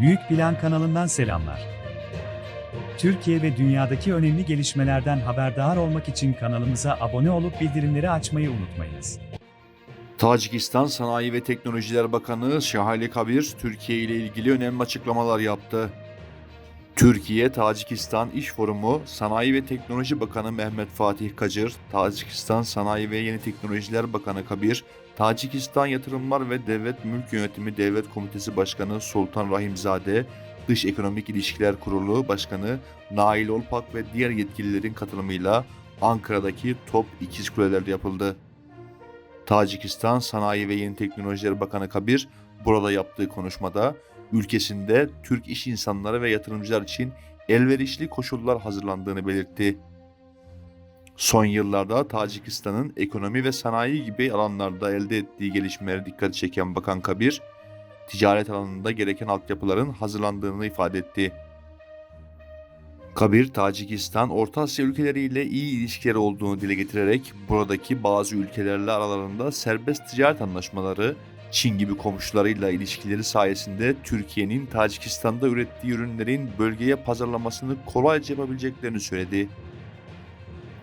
Büyük Plan kanalından selamlar. Türkiye ve dünyadaki önemli gelişmelerden haberdar olmak için kanalımıza abone olup bildirimleri açmayı unutmayınız. Tacikistan Sanayi ve Teknolojiler Bakanı Şahali Kabir, Türkiye ile ilgili önemli açıklamalar yaptı. Türkiye-Tacikistan İş Forumu Sanayi ve Teknoloji Bakanı Mehmet Fatih Kacır, Tacikistan Sanayi ve Yeni Teknolojiler Bakanı Kabir, Tacikistan Yatırımlar ve Devlet Mülk Yönetimi Devlet Komitesi Başkanı Sultan Rahimzade, Dış Ekonomik İlişkiler Kurulu Başkanı Nail Olpak ve diğer yetkililerin katılımıyla Ankara'daki Top İkiz Kuleler yapıldı. Tacikistan Sanayi ve Yeni Teknolojiler Bakanı Kabir burada yaptığı konuşmada ülkesinde Türk iş insanları ve yatırımcılar için elverişli koşullar hazırlandığını belirtti. Son yıllarda Tacikistan'ın ekonomi ve sanayi gibi alanlarda elde ettiği gelişmelere dikkat çeken Bakan Kabir, ticaret alanında gereken altyapıların hazırlandığını ifade etti. Kabir, Tacikistan, Orta Asya ülkeleriyle iyi ilişkileri olduğunu dile getirerek buradaki bazı ülkelerle aralarında serbest ticaret anlaşmaları, Çin gibi komşularıyla ilişkileri sayesinde Türkiye'nin Tacikistan'da ürettiği ürünlerin bölgeye pazarlamasını kolayca yapabileceklerini söyledi.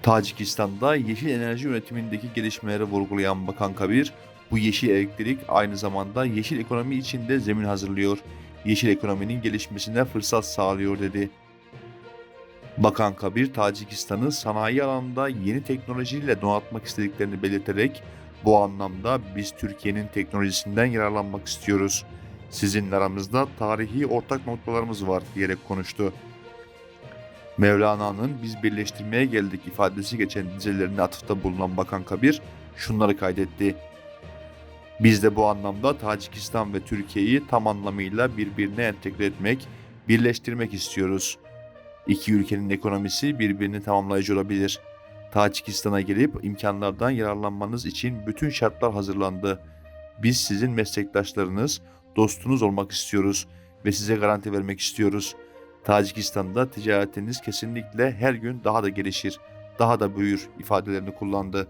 Tacikistan'da yeşil enerji üretimindeki gelişmeleri vurgulayan Bakan Kabir, bu yeşil elektrik aynı zamanda yeşil ekonomi için de zemin hazırlıyor, yeşil ekonominin gelişmesine fırsat sağlıyor dedi. Bakan Kabir, Tacikistan'ı sanayi alanında yeni teknolojiyle donatmak istediklerini belirterek, bu anlamda biz Türkiye'nin teknolojisinden yararlanmak istiyoruz. Sizinle aramızda tarihi ortak noktalarımız var diyerek konuştu. Mevlana'nın biz birleştirmeye geldik ifadesi geçen dizelerine atıfta bulunan Bakan Kabir şunları kaydetti. Biz de bu anlamda Tacikistan ve Türkiye'yi tam anlamıyla birbirine entegre etmek, birleştirmek istiyoruz. İki ülkenin ekonomisi birbirini tamamlayıcı olabilir. Tacikistan'a gelip imkanlardan yararlanmanız için bütün şartlar hazırlandı. Biz sizin meslektaşlarınız, dostunuz olmak istiyoruz ve size garanti vermek istiyoruz. Tacikistan'da ticaretiniz kesinlikle her gün daha da gelişir, daha da büyür ifadelerini kullandı.